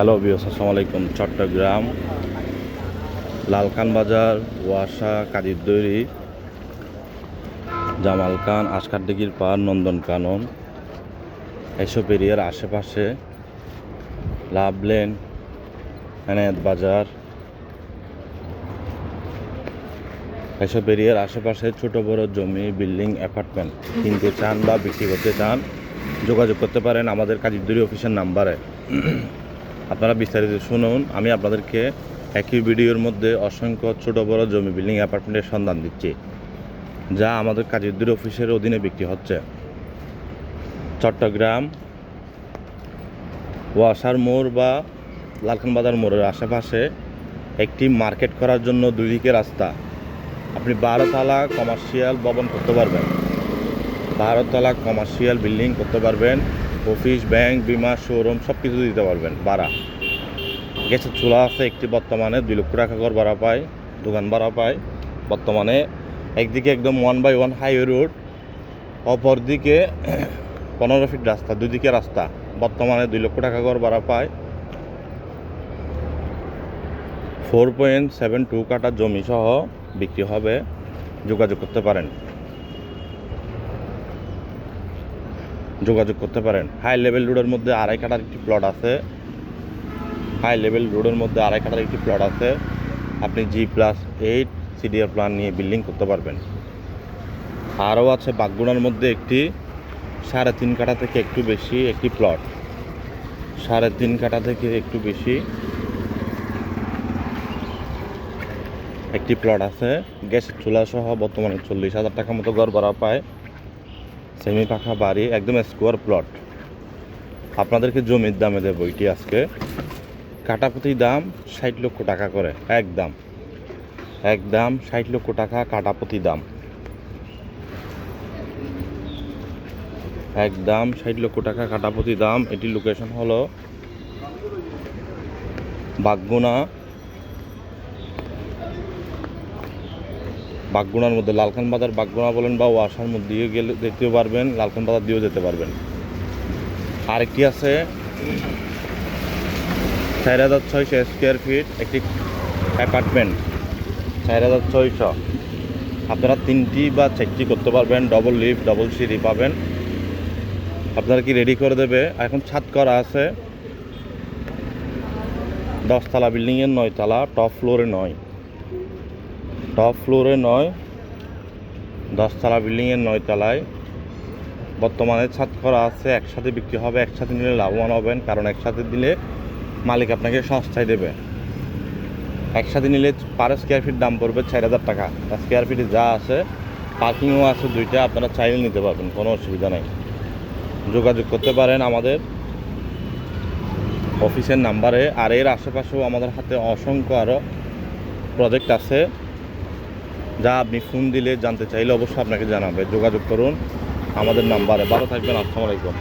Hello বিয়স আসসালামু আলাইকুম। চট্টগ্রাম, লালকান বাজার, ওয়াসা কাদিরদৈরি জামাল খান আসকার দিঘির পাড়, নন্দন কানন, এসব এরিয়ার আশেপাশে লাভলেন এনায়েত বাজার। এসব এরিয়ার আশেপাশে ছোট বড় জমি, বিল্ডিং, অ্যাপার্টমেন্ট কিনতে চান বা বিক্রি করতে চান যোগাযোগ করতে পারেন আমাদের কাজিরদুরি অফিসের নাম্বারে। আপনারা বিস্তারিত শুনুন, আমি আপনাদেরকে একই ভিডিওর মধ্যে অসংখ্য ছোট বড় জমি বিল্ডিং অ্যাপার্টমেন্টের সন্ধান দিচ্ছি, যা আমাদের কাজিরদুরি অফিসের অধীনে বিক্রি হচ্ছে। চট্টগ্রাম, ওয়াসার মোড় বা লালখান বাজার মোড়ের আশেপাশে একটি মার্কেট করার জন্য দুই দিকে রাস্তা। আপনি বারোতলা কমার্শিয়াল ভবন করতে পারবেন। বারোতলা কমার্শিয়াল বিল্ডিং করতে পারবেন। অফিস, ব্যাংক, বিমা, শোরুম সব কিছু দিতে পারবেন, ভাড়া। গ্যাসের চুলা আছে একটি বর্তমানে, দুই লক্ষ টাকা ঘর ভাড়া পায়, দোকান ভাড়া পায়। বর্তমানে একদিকে একদম one by one highway road অপরদিকে পনেরো ফিট রাস্তা, দুদিকে রাস্তা। বর্তমানে দুই লক্ষ টাকা ঘর ভাড়া পায়। ফোর পয়েন্ট সেভেন টু কাটা জমি সহ বিক্রি হবে, যোগাযোগ করতে পারেন। যোগাযোগ করতে পারেন। হাই লেভেল রোডের মধ্যে আড়াই কাটার একটি প্লট আছে। হাই লেভেল রোডের মধ্যে আড়াই কাটার একটি প্লট আছে। আপনি G plus eight CDR plan নিয়ে বিল্ডিং করতে পারবেন। আরও আছে বাগগুড়ার মধ্যে একটি সাড়ে তিন কাটা থেকে একটু বেশি একটি প্লট সাড়ে তিন কাটা থেকে একটু বেশি একটি প্লট আছে। গ্যাসের চুলা সহ বর্তমানে চল্লিশ হাজার টাকা মতো ঘর ভাড়া পায়। সেমি পাখা বাড়ি, একদম স্কোয়ার প্লট আপনাদেরকে জমির দামে দেবো এটি আজকে। কাটাপতি দাম ষাট লক্ষ টাকা করে, একদম। একদম ষাট লক্ষ টাকা কাটাপতি দাম। একদম ষাট লক্ষ টাকা কাটাপতি দাম। এটির লোকেশন হলো বাগগুনা বাগগুনার মধ্যে, লালখান বাজার বাগগুনা বলেন বা ওয়াসার মধ্যে দিয়ে গেলে যেতেও পারবেন, লালখান বাজার দিয়েও যেতে পারবেন। আরেকটি আছে চার হাজার ছয়শো স্কোয়ার ফিট, একটি অ্যাপার্টমেন্ট। চার হাজার ছয়শো। আপনারা তিনটি বা চারটি করতে পারবেন ডবল লিফট ডবল সিঁড়ি পাবেন। আপনারা কি রেডি করে দেবে? এখন ছাদ করা আছে। দশতলা বিল্ডিংয়ের নয়তলা টপ ফ্লোরে নয়। টপ ফ্লোরে নয়, দশতলা বিল্ডিংয়ের নয় তলায়। বর্তমানে ছাদ করা আছে, একসাথে বিক্রি হবে, একসাথে নিলে লাভবান হবেন, কারণ একসাথে দিলে মালিক আপনাকে সস্তায় দেবে। একসাথে নিলে পার স্কোয়ার ফিট দাম পড়বে চার হাজার টাকা। স্কোয়ার ফিটে যা আছে পার্কিংও আছে দুইটা, আপনারা চাইলে নিতে পারবেন, কোনো অসুবিধা নেই। যোগাযোগ করতে পারেন আমাদের অফিসের নাম্বারে, আর এর আশেপাশেও আমাদের হাতে অসংখ্য আরও প্রজেক্ট আছে। যা আপনি ফোন দিলে জানতে চাইলে অবশ্যই আপনাকে জানাবে। যোগাযোগ করুন। আমাদের নাম্বারে। ভালো থাকবেন। আসসালামু আলাইকুম।